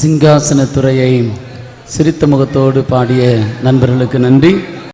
சிங்காசனத்துறையை சிரித்த முகத்தோடு பாடிய நண்பர்களுக்கு நன்றி.